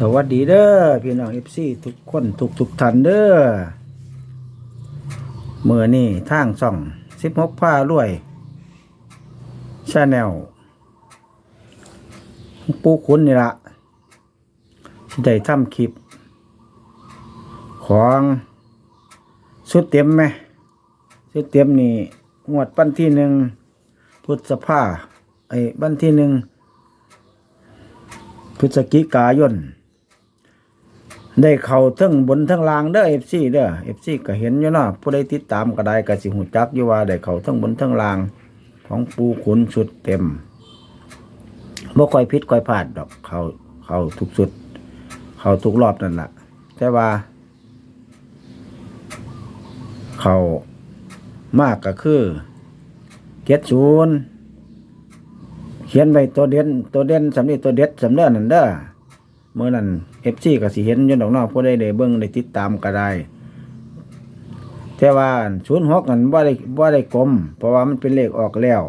สวัสดีเด้อพี่น้องเอฟซีทุกคนทุกทุกท่านเด้อเมื่อนี่ทางส่องสิบหกผ้ารวยชาแนลปูคุณนี่ละได้ทำคลิป ของสุดเต็มไหมสุดเต็มนี่งวดปั้นที่หนึ่งพุทธภาไอ้บันที่หนึ่งพฤศจิกายน ได้เข้าทั้งบนทั้งล่างเด้อเอฟซีเด้อเอฟซีก็เห็นอยู่เนาะผู้ใดติดตามก็ได้ก็สิหูจักอยู่ว่าได้เข้าทั้งบนทั้งล่าง ของปูขุนสุดเต็มบ่ค่อยผิดค่อยพลาดดอก เขาเขาทุกสุด เขาทุกรอบนั่นแหละแต่ว่า เขามากก็คือเจ็ดศูนย์เขียนไว้ตัวเด่นตัวเด่นสำนีตัวเด็ดสำเนียนั่นเด้อ เมื่อนั้นเอฟซีก็สิเห็นยันดอกนอกผู้ใดได้เบิ่งได้ติดตามก็ได้แต่ว่าศูนย์หกนั้นว่าได้ว่าได้กลม เพราะว่ามันเป็นเลขออกแล้ว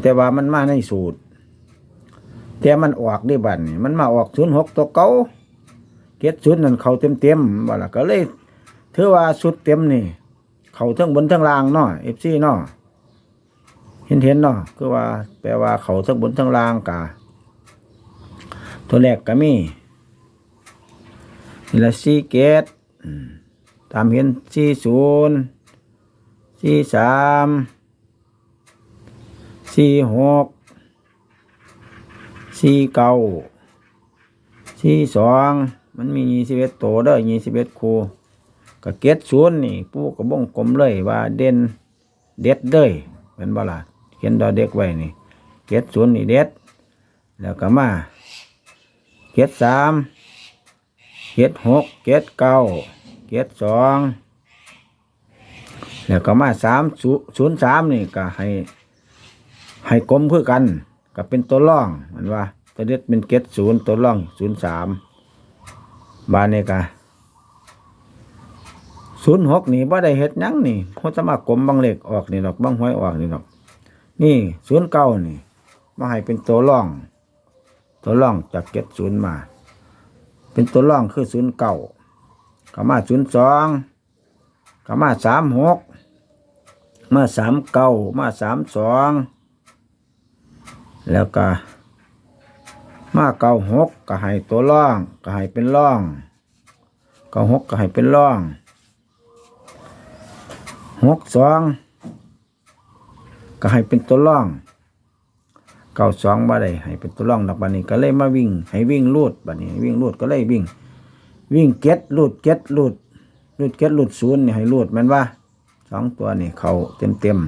แต่ว่ามันมาในสูตร แต่มันออกได้บัดนี่มันมาออกศูนย์หกตัวเก่าเก็ดศูนย์นั่นเขาเต็มเต็มๆว่าล่ะก็เลยถือว่าสุดเต็มนี่ เขาทั้งบนทั้งล่างเนาะเอฟซีเนาะเห็นเห็นๆเนาะคือว่า แปลว่าเขาทั้งบนทั้งล่างกะ ตัวแรกก็มีนี่ละสี่เกตตามเห็นสี่ศูนย์สี่สามสี่หกสี่เก้าสี่สองมันมียี่สิบเอ็ดตัวเด้อยี่สิบเอ็ดคู่ก็เก็ดศูนย์นี่ปู่ก็บ่งกลมเลยว่าเด่นเด็ดเด้ยเป็นบ่ล่ะเขียนดอเด็กไว้นี่เก็ดศูนย์นี่เด็ด แล้วก็มา เก็ดสามเก็ดหกเก็ดเก้าเก็ดสองแล้วก็มาสามศูนย์สามนี่ก็ให้ ให้กลมเพื่อกันก็เป็นตัวร่องมันว่า ตัวเด็ดเป็นเก็ดศูนย์ตัวร่องศูนย์สามบานนี่ก็ศูนย์หกนี่บ่ได้เฮ็ดยังนี่เขาจะมากลมบางเหลขออกนี่ดอกบางหวยออกนี่ดอก นี่ศูนย์เก้านี่มาให้เป็นตัวร่อง ตัวร่องจากเก็ดศูนย์มา เป็นตัวร่องคือศูนย์เก้าก็มาศูนย์สองก็มาสามหกมาสามเก้ามาสามสองแล้วก็มาเก้าหกก็ให้ตัวร่องก็ให้เป็นร่องเก้าหกก็ให้เป็นร่องหกสองก็ให้เป็นตัวร่อง เก้าสองบ่ได้ให้เป็นตัวร่องดอกบันนี้ก็เลยมาวิ่ง ให้วิ่งลูดบันนี้ วิ่งลูดก็เลยวิ่ง วิ่งเก็ดลูดเก็ดลูดลูดเก็ดลูดศูนย์นี่ให้ลูดมันว่าสองตัวนี่เขาเต็มเต็ม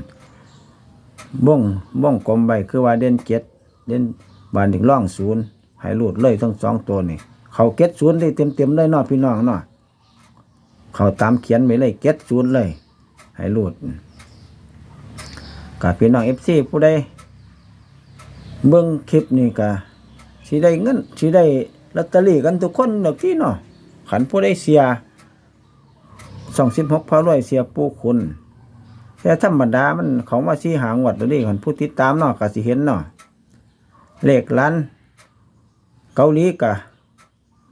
บ้งบ้งกลมใบคือว่าเด่นเก็ดเด่นบานถึงร่องศูนย์ให้ลูดเลยทั้งสองตัวนี่เขาเก็ดศูนย์ได้เต็มเต็มเลยนาะพี่น้องเนาะเขาตามเขียนไว้เลยเก็ดศูนย์เลย ให้รูดกับพี่น้องเอฟซีผู้ใด เบิ่งคลิปนี่ก็สิได้เงินสิได้ลอตเตอรี่กันทุกคนดอกที่เนาะขันผู้ใดเสียสองสิบหกพระรวยเสียผู้คุณแต่ธรรมดามันเขามาซีหางวัดตัวนี้ขันผู้ติดตามเนาะก็สิเห็นเนาะเลขล้านเกาหลีกะ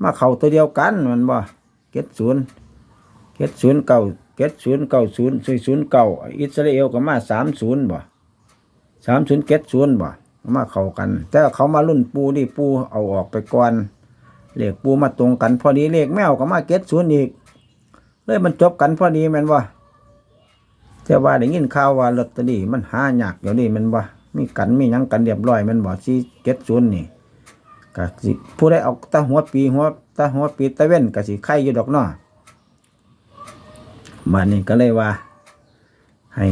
มาเข้าตัวเดียวกันมันบ่เก็ดศูนย์เก็ดศูนย์เก้าเจ็ดศูนย์เก้าศูนย์ศูนย์เก้าอิสราเอลก็มาสามศูนย์บ่สามศูนย์เจ็ดศูนย์บ่ มาเข้ากัน แต่เขามารุ่นปูนี่ปูเอาออกไปก่อนเลขปูมาตรงกัน พอดีเลขแมวก็มาเจ็ดศูนย์อีกเลยมันจบกันพอดีแมันว่าแต่ว่าได้ยินข่าวว่าลอตเตอรี่มันหายากเดี๋ยวนี้แมันว่ามีกันมียังกันเรียบร้อยแมันบ่สี่เจ็ดศูนย์นี่ก็สิผู้ได้เอาตาหัวปีหัวตาหัวปีตะเว้นก็สิไข่อยู่ดอกเนาะมานี่ก็เลยว่า ให้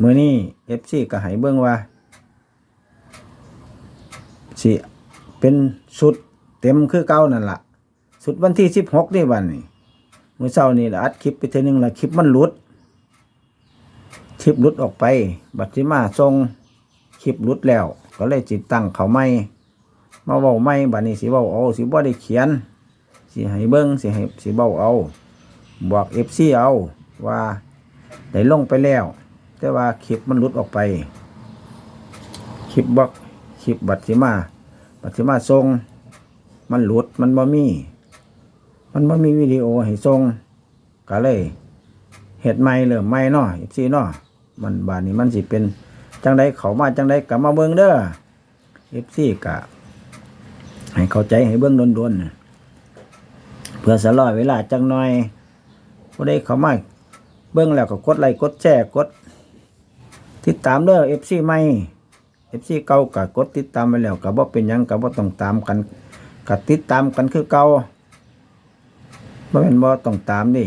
มือนี้เอฟซีก็ให้เบิ่งว่า สิเป็นสุดเต็มคือเก่านั่นละสุดวันที่สิบหกนี่วันนี้เมื่อเช้านี่ละอัดคลิปไปเทนึงละคลิปมันหลุด คลิปหลุดออกไป บัตรที่มาทรงคลิปหลุดแล้ว ก็เลยจิตตั้งเขาไม่มาเว้าไม่บัดนี้สิเว้าเอาสิบ่ได้เขียนสิให้เบิ่งสิให้สิเว้าเอา บอกเอฟซีเอาว่าได้ลงไปแล้ว แต่ว่าคลิปมันหลุดออกไป คลิปบอก ลิปบัตรสิมา บัตรสิมาทรงมันหลุดมันบ่มี มันบ่มีวิดีโอให้ส่งก็เลยเฮ็ดใหม่เริ่มใหม่เนาะสิเนาะมันบาดนี้มันสิเป็นจังไดเขามาจังไดก็มาเบิ่งเด้อ FC ก็ให้เข้าใจให้เบิ่งโดนๆน่ะเพื่อสลอยเวลาจังหน่อยผู้ใดเขามาเบิ่งแล้วก็กดไลค์กดแชร์กด ติดตามเด้อ FC ใหม่ FC เก่าก็กดติดตามไปแล้วก็บ่เป็นยังก็บ่ต้องตามกันก็ติดตามกันคือเก่าบ่แม่นบ่ต้องตามดิ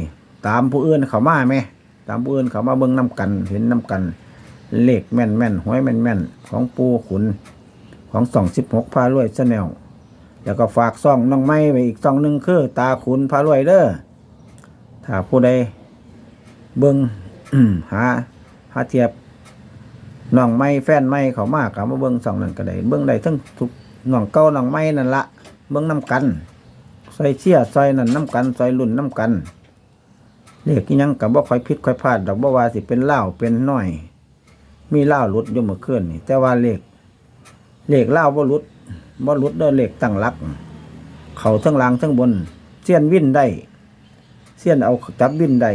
ตามผู้อื่นเขามาแหมตามผู้อื่นเขามาเบิ่งนํกัน เห็นนํกัน เลขแม่นแม่นๆหวยแม่นแม่นของปูขุนของสองสิบหกพารวยชาแนลแล้วก็ฝากซ่องน้องไม้ไว้อีกซ่องหนึ่งคือ ตาขุนพารวยเด้อถ้าผู้ใดเบิ่งหาหาเทียบ น้องไม้แฟนไม้เขามากกับมาเบิ่งสองนั่นก็ได้เบิ่งได้ทั้งทุกน้องเก้าน้องไม้นั่นละเบิ่งน้ำกันใส่เชี่ยใส่นั่นน้ำกันใส่รุ่นน้ำกันเลขอีหยังกับบ่ค่อยผิดค่อยพลาดดอกบ่ว่าสิเป็นเล่าเป็นน้อย มีเล่าหลุดยู่เมื่อคืนนี่แต่ว่าเลขเลขเล่าวบ่หลุดบ่หลุดเด้อเลขตั้งหลัก เขาทั้งล่างทั้งบนเสี้ยนวิ่นได้เสี้ยนเอาจับวิ่นได้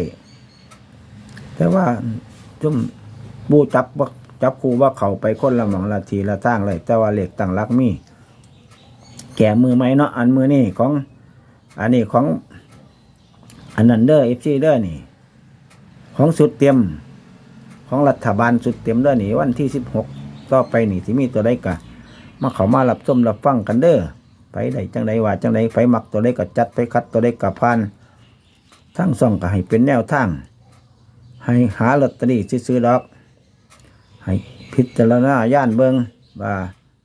แต่ว่าจุ่มบูจับบ่ จับครูว่าเขาไปคนละหมองละทีละทางเลย แต่ว่าเหลขตั้งหลักมี แก่มือไหมเนาะอันมือนี่ของ อันนี้ของอันนั้นเด้อเอฟซีเด้อนี่ ของสุดเตรียม ของรัฐบาลสุดเตรียมเด้อนี่วันที่สิบหกต่อไปนี่ที่มีตัวใดกะมาเขามารับชมรับฟังกันเด้อไปได้จังใดว่าจังใดไฟหมักตัวใดก็จัดไปคัดตัวใดก็ผ่านทั้งสองก็ให้เป็นแนวทางให้หาลอตเตอรี่ซื้อๆดอก ให้พิจารณาย่านเบิงว่า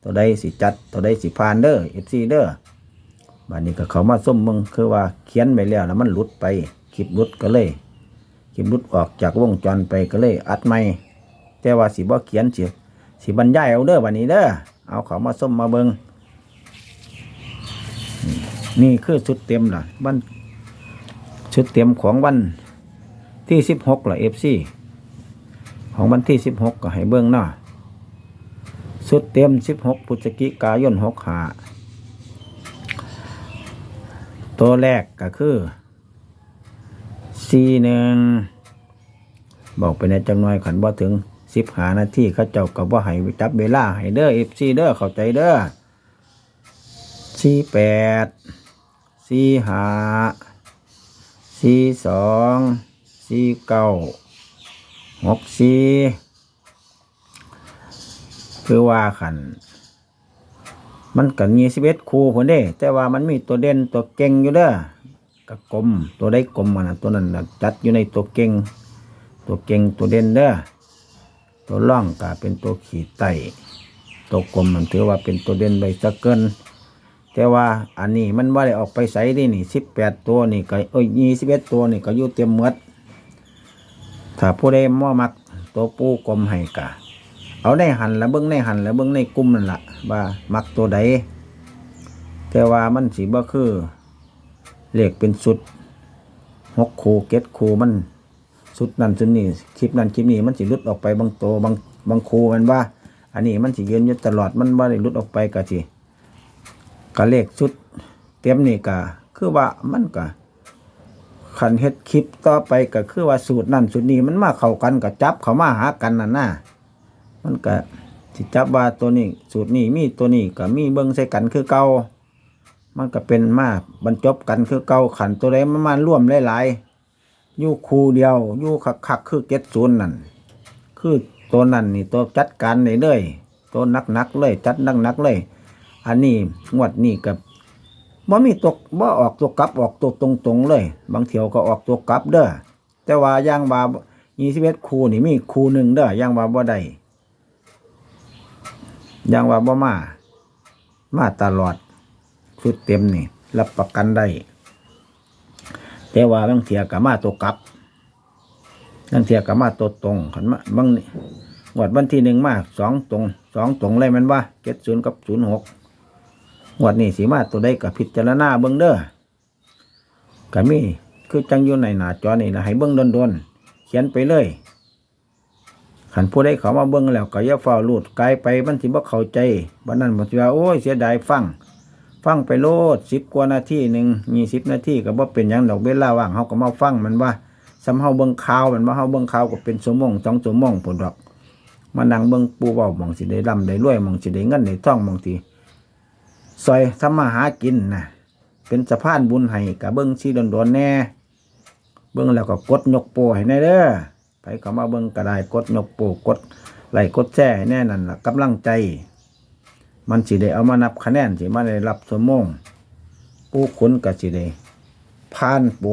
ตัวใดสิจัดตัวใดสิผ่านเด้อเอฟซีเด้อบัดนี้ก็เขามาส้มเบิงคือว่าเขียนไปแล้วแล้วมันหลุดไปคลิปหลุดก็เลยคลิปหลุดออกจากวงจรไปก็เลย อัดใหม่แต่ว่าสิบ่เขียนสิสิบรรยายเอาเด้อวันนี้เด้อเอาเขามาส้มมาเบิงนี่นี่คือชุดเต็มล่ะวันชุดเต็มของวันที่สิบหกล่ะเอฟซี ของวันที่สิบหกก็ให้เบิ้องเนาะชุดเต็มสิบหกพฤศจิกายนหกหาตัวแรกก็คือสี่หนึ่งบอกไปในจังหน่อยขันบ่ถึงสิบหานาทีเขาเจ้าก็บ่ให้จับเวลาให้เด้อเอฟซีเด้อเข้าใจเด้อสี่แปดสี่หาสี่สองสี่เก้า หกสี่คือว่าขันมันก็มีสิบเอ็ดคู่คนเด้ แต่ว่ามันมีตัวเด่นตัวเก่งอยู่เด้อกับกลมตัวได้กลมมันนะตัวนั้นจัดอยู่ในตัวเก่ง ตัวเก่งตัวเด่นเด้อตัวล่องก็เป็นตัวขีดไตตัวกลมมันถือว่าเป็นตัวเด่นใบสะเกินแต่ว่าอันนี้มันว่าได้ออกไปใส่ได้นี่สิบแปดตัวนี่ก็เอ้ยยี่สิบเอ็ดตัวนี่ก็อยู่เต็มหมด ถ้าผู้ใดม่มักตัวปูกลมให้กะเอาได้หันแล้วเบิ้งในหันแล้วเบิ้งในกลุ่มนั่นละว่ามักตัวใดแต่ว่ามันสีบ่คือเลขเป็นสุดหกคูเก็ดคูมันสุดนั้นสุดนี้คลิปนั้นคลิปนี้มันสิลุดออกไปบางตัวบางบางคูมันว่า อันนี้มันสิยืนอยู่ตลอดมันว่าได้ลุดออกไปกะสิกะเลขชุด เตรียมนี่กะคือว่ามันกะ ขันเฮ็ดคลิปต่อไปก็คือว่าสูตรนั้นสูตรนี้มันมาเข้ากันกับจับเข้ามาหากันนั่นน่ะมันก็สิจับว่าตัวนี้ สูตรนี้มีตัวนี้ก็มีเบิ่งใส่กันคือเก่ามันก็เป็นมาบรรจบกันคือเก่าขันตัวใดมันมาร่วมหลายๆอยู่คูเดียวอยู่คักคักๆคือเก็ตศูนย์นั่นคือตัวนั่นนี่ตัวจัดการเลยเลยตัวนักนักๆเลยจัดนักนักๆเลย อันนี้งวดนี้กับ บ่มีตกบ่ออกตัวกลับออกตัวตรงตรงๆเลย บางเที่ยวก็ออกตัวกลับเด้อแต่ว่าย่างว่ายี่สิบเอ็ดคูนี่มีคูหนึ่งเด้อย่างว่าบ่ได้ย่างว่าบ่มา มาตลอดชุดเต็มนี่ รับประกันได้ แต่ว่าบางเทียกับมาตัวกลับบางเทียกับมาตัวตรงขันมาบางนี่งวดวันที่หนึ่งมาสองตรงสองตรงเลยมันว่าเจ็ดศูนย์กับศูนย์หก งวดนี้สีมาตัวใดกับพิจารณาเบิ้งเด้อก็มีคือจังอยู่ในหน้าจอนี่นะให้เบิ้งโดนๆเขียนไปเลยขันผู้ใดเขามาเบิ้งแล้วก็อย่าฝ้าลูดไกลไปมันสิบ่เข้าใจวันนั้นมันสิว่าโอ้ยเสียดายฟังฟังไปโลดสิบกว่านาทีหนึ่งยี่สิบนาทีก็บ่เป็นหยังดอกเวลาว่างเฮาก็มาฟังมันว่าสำเฮาเบิ่งข่าวมันว่าเฮาเบิ่งข่าวก็เป็นชั่วโมงสองชั่วโมงพุ่นดอกมานั่งเบิ่งปูเว้าหมองสิได้ร่ำได้รวยหมองสิได้เงินได้ทองหมองที่ ซอยทำมาหากินนะเป็นสะพานบุญให้ก็เบิ่งสิโดนแน่เบิ่งแล้วก็กดยกโปให้แน่เด้อไปก็มาเบิ่งก็ได้กดยกโปกดไหลกดแชร์ให้แน่นั่นละกำลังใจ มันสิได้เอามานับคะแนนสิมาได้รับสมงผู้ขุนก็สิได้ผ่านโป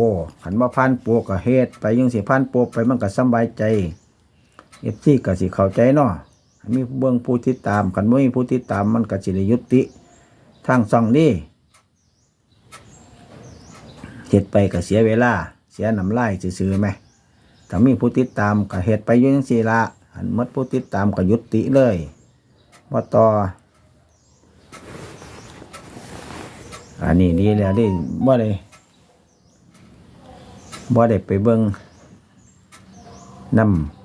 ขันว่าผ่านโปรก็เฮ็ดไปยังสิผ่านโปไปมันก็สบายใจเอฟซีก็สิเข้าใจเนาะมีเบิ่งผู้ติดตามกันบ่มีผู้ติดตามมันก็สิได้ยุติ ทางช่องนี้เฮ็ดไปก็เสียเวลา เสียน้ำลายซื่อๆไหมถ้ามีผู้ติดตามก็เฮ็ดไปอยู่จังซี่ละหันมดผู้ติดตามก็ยุติเลยบ่าต่อ อันนี้ดีแล้วได้บ่ได้บ่ได้ไปเบิ่งน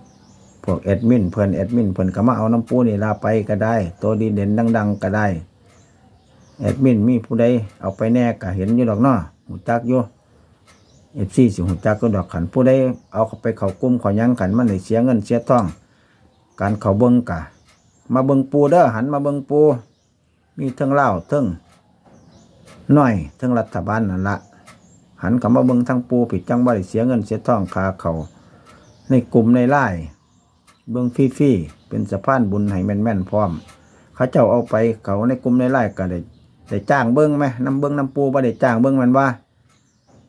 ำพวกแอดมินเพิ่นแอดมินเพิ่นก็มาเอาน้ำปูนี่ลาไปก็ได้ ตัวดีเด่นดัง ๆ ก็ได้ แอดมินมีผู้ใดเอาไปแน่ก็เห็นอยู่ดอกเนาะหูจักอยู่ FC สิหูจักก็ดอกขันผู้ใดเอาเข้าไปเข้ากลุ่มเขายังขันมันได้เสียเงินเสียทอง การเขาเบิ่งกะ มาเบิ่งปูเด้อหันมาเบิ่งปู มีทั้งเล่าทั้งน้อยทั้งรัฐบาลนั่นละหันกับมาเบิ่งทั้งปูผิดจังบ่ได้เสียเงินเสียทองคาเขาในกลุ่มในไล่เบิ่งฟรีๆเป็นสะพานบุญให้แม่นๆพร้อม เขาเจ้าเอาไปเขาในกลุ่มในไล่ก็ได้ ได้จ้างเบิ่งไหมน้ำเบิ่งน้ำปูบ่ได้จ้างเบิ่งมันว่า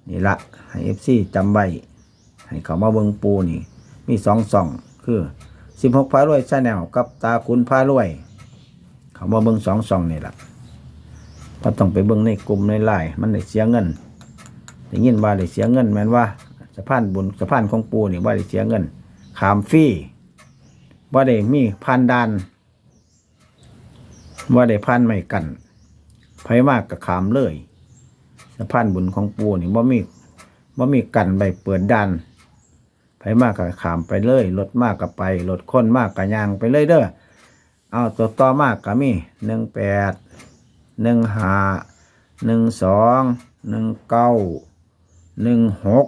นี่ละให้เอฟซีจำไว้ให้เขามาเบิ่งปูนี่ มีสองสองคือสิบหกพารวยชาแนลกับตาคุณพารวย เขามาเบิ่งสองสองนี่ละก็ต้องไปเบิ่งในกลุ่มในไลน์มันได้เสียเงินได้ยินว่าได้เสียเงินแม่นว่าสะพานบุญสะพานของปูนี่ว่าได้เสียเงินขามฟรีว่าได้มีพันดานว่าได้พันไม่กัน ไผมากกับขามเลยสะพานบุญของปูนี่ว่ามีว่ามีกันใบเปิดดันไผมากกับขามไปเลยรถมากกับไปรถคนมากกับยางไปเลยเด้อเอาตัวต่อมากกับมีหนึ่งแปดหนึ่งห้าหนึ่งสองหนึ่งเก้าหนึ่งหก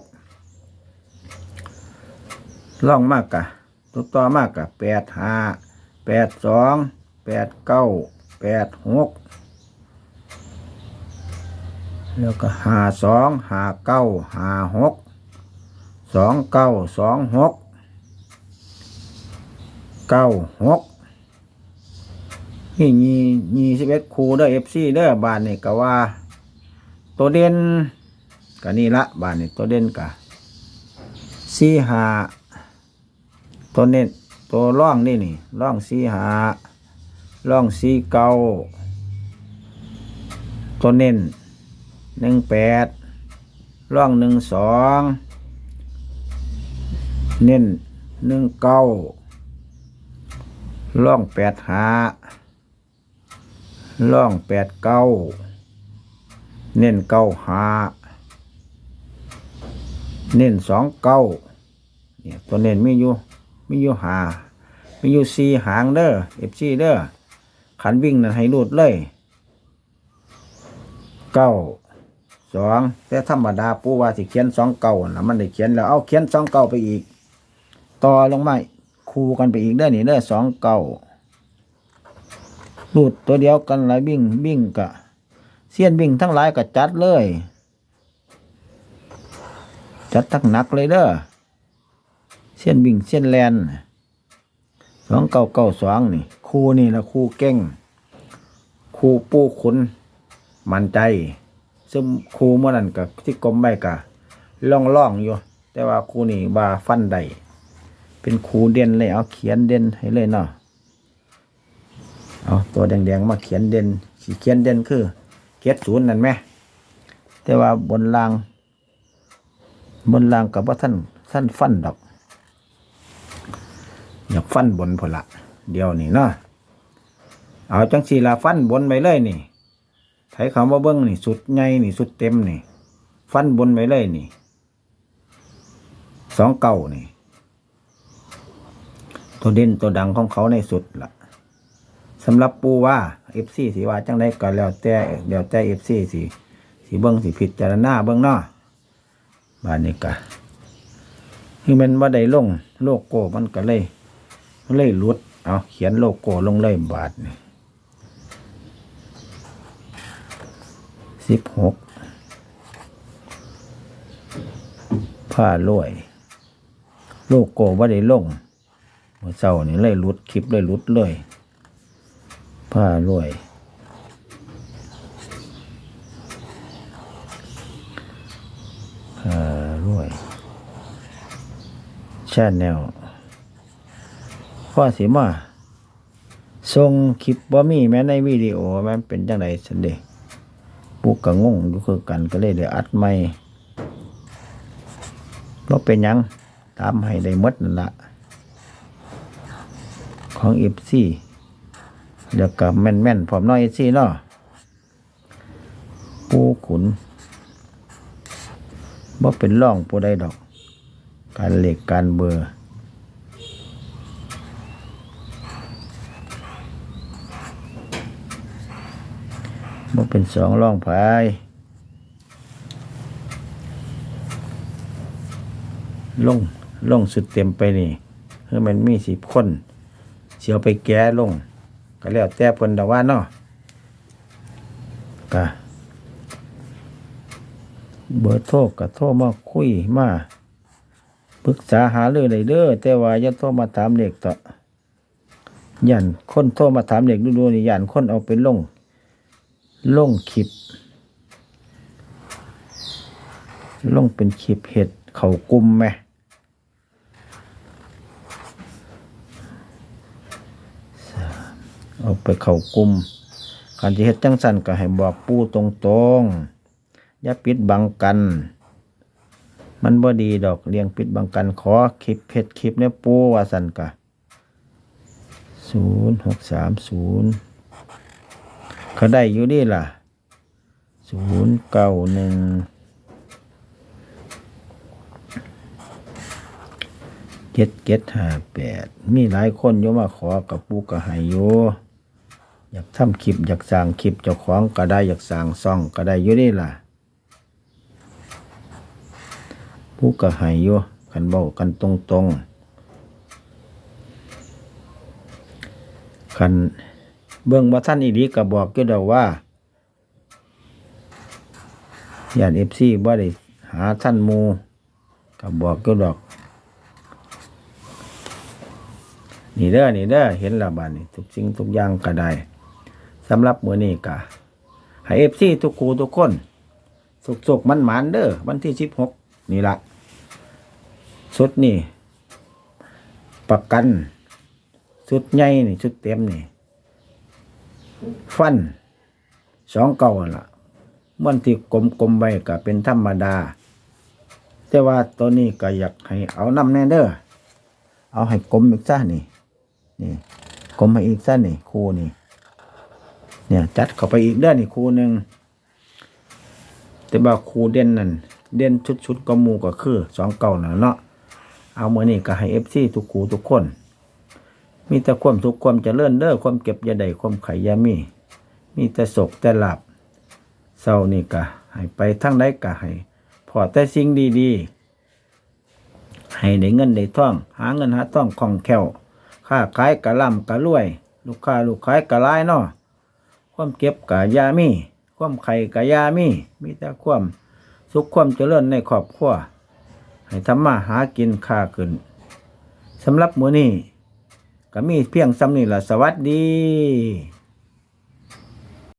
ล่องมากกะตัวต่อมากกะแปดห้าแปดสองแปดเก้าแปดหก แล้วก็หาสองหาเก้าหาหกสองเก้าสองหกเก้าหกนี่ยี่ยี่สิบเอ็ดคูเด้อเอฟซีเด้อบานนี่ก็ว่า ตัวเด่นก็นี่ละบานนี่ตัวเด่นกะสี่หาตัวเน้นตัวร่องนี่นี่ร่องสี่หาร่องสี่เก้าตัวเน้น หนึ่งแปดร่องหนึ่งสองเน้นหนึ่งเก้าร่องแปดหาล่องแปดเก้าเน้นเก้าหาเน้นสองเก้าเนี่ยตัวเน้นไมีอยู่ไมีอยู่หาไมีอยู่สี่หางเด้อเอฟซีเด้อขันวิ่งนั่นให้รูดเลยเก้า สองแต่ธรรมดาปูว่าสิเขียนสองเก้านะมันได้เขียนแล้วเอาเขียนสองเก้าไปอีก ต่อลงมาคูกันไปอีกเด้นี่เด้สองเก้ารูดตัวเดียวกันหลายบิ่งบิ่งกะเสี้ยนบิ่งทั้งหลายก็จัดเลย จัดทั้งหนักเลยเด้อเสี้ยนบิ่งเสี้ยนแลนสองเก้าเก้าสองนี่ครูนี่ละครูเก่งครูปูขุน มันใจ ซึ่งครูเมื่อนั้นกับที่กลมใบกะล่องล่องอยู่ แต่ว่าครูนี่บาฟันใดเป็นครูเด่นเลยเอาเขียนเด่นให้เลยเนาะเอาตัวแดงๆมาเขียนเด่นสีเขียนเด่นคือเกียรศูนย์นั่นไหมแต่ว่าบนราง บนรางกับว่าท่านท่านฟันดอก อยากฟันบนพละเดียวนี่เนาะเอาจังสีลาฟันบนไปเลยนี่ ไถคำว่าเบิ้งนี่สุดใหญ่นี่สุดเต็มนี่ ฟันบนไปเลยนี่สองเก้านี่ ตัวเด่นตัวดังของเขาในสุดละสำหรับปูว่า FC สิว่าจังได้ก็แล้วแต่แล้วแต่ FC สิสิเบิ่งสิพิดจารณาเบิ่งนาะบาดนี้ก็คือมันบ่าได้ลงโลโก้มันก็เลยมันเลยลุดเอาเขียนโลโก้ลงเลยบาดนี่ สิบหกผ้าลวยโลโก้บ่ได้ลงเมื่อเช้านี่เลยลุดคลิปเลยลุดเลยผ้ารวยผ้ารวยแชาแนลพ่อสิมาส่งคลิปบ่ามีแม้ในวิดีโอแมันเป็นจังไดสันเดะ ปุกก็งงอยู่คือกันก็เลยเดี๋ยวอัดใหม่บ่เป็นยังตามให้ได้หมดนั่นละของเอฟซีเดี๋ยวกับแม่นแม่นๆพร้อมน้อยเอฟซีเนาะปูขุนบ่เป็นร่องผู้ใดดอก การเหลขการเบอร์ บ่เป็นสองร่องพายลงลงสุดเต็มไปนี่เพื่อมันมีสิบคนเสียวไปแก้ลง ก็แล้วแต่เพิ่นดอกว่าเนาะก็เบอร์โทรก็โทรมาคุยมาปรึกษาหาเลยได้เด้อแต่ว่าอย่าโทรมาถามเด็กต่อย่านคนโทรมาถามเด็กดูๆนี่ย่านคนเอาไปลง ลงคลิปลงเป็นคลิปเห็ดเขากุมไหมเอาไปเขากุมการจะเฮ็ดจังสันก็ให้บอกปูตรงๆ อย่าปิดบังกัน มันบ่ดีดอกเลี้ยงปิดบังกัน ขอคลิปเฮ็ดคลิปเนี่ยปูว่าสันกะศูนย์หกสามศูนย์ ก็ได้อยู่นี่ล่ะศูนย์เก้าหนึ่งเจ็ดเจ็ดห้าแปดมีหลายคนโยมาขอกับปูกระหายโยอยากทำคลิป อยากสร้างคลิปเจ้าของก็ได้อยากสร้างซ่องก็ได้อยู่นี่ล่ะปูกระหายโยกันบอกกันตรงๆคัน เบื้องว่าท่านอีดีก็บอกก็เดาว่าญาติเอฟซีบ่ได้หาท่านมูก็บอกก็ดอก นี่เด้อนี่เด้อเห็นละบาดนี่ทุกสิ่งทุกอย่างก็ได้สำหรับมื้อนี้ก็ให้ FC ทุกครูทุกคน สุกๆมันหมานเด้อวันที่16นี่ละสุดนี่ ประกัน สุดใหญ่นี่ สุดเต็มนี่ ฟันสองเก่าหั่นล่ะมันที่กลมๆไว้ก็เป็นธรรมดา แต่ว่าตัวนี้ก็อยากให้เอานำแน่เด้อเอาให้กลมอีกซะนี่ นี่กลมมาอีกสั้นนี่คูนี่ เนี่ย จัดเข้าไปอีกเด้อนี่คูหนึ่งแต่ว่าคูเด่นนั่นเด่นชุดๆก็มูก็คือสองเก่าน่ะเนาะเอาเมื่อนี้ก็ให้เอฟซีทุกคูทุกคน มีแต่ความทุกข์ความเจริญเด้อความเก็บยาใดความไขยามี มีแต่ศกแต่หลับเศร้านี่ก็ให้ไปทั้งใดก็ให้พอแต่สิ่งดีๆ ให้ได้เงินได้ท่อง หาเงินหาท่องคล่องแคล่วค้าขายกะล่ำกะรวย ลูกค้าลูกขายกะลายเนาะความเก็บกะยามี ความไข่กะยามี มีแต่ความสุขความเจริญในครอบครัวให้ทำมาหากินค้าขึ้นสำหรับมื้อนี้ ก็มีเพียงซ้ำนี้ล่ะสวัสดี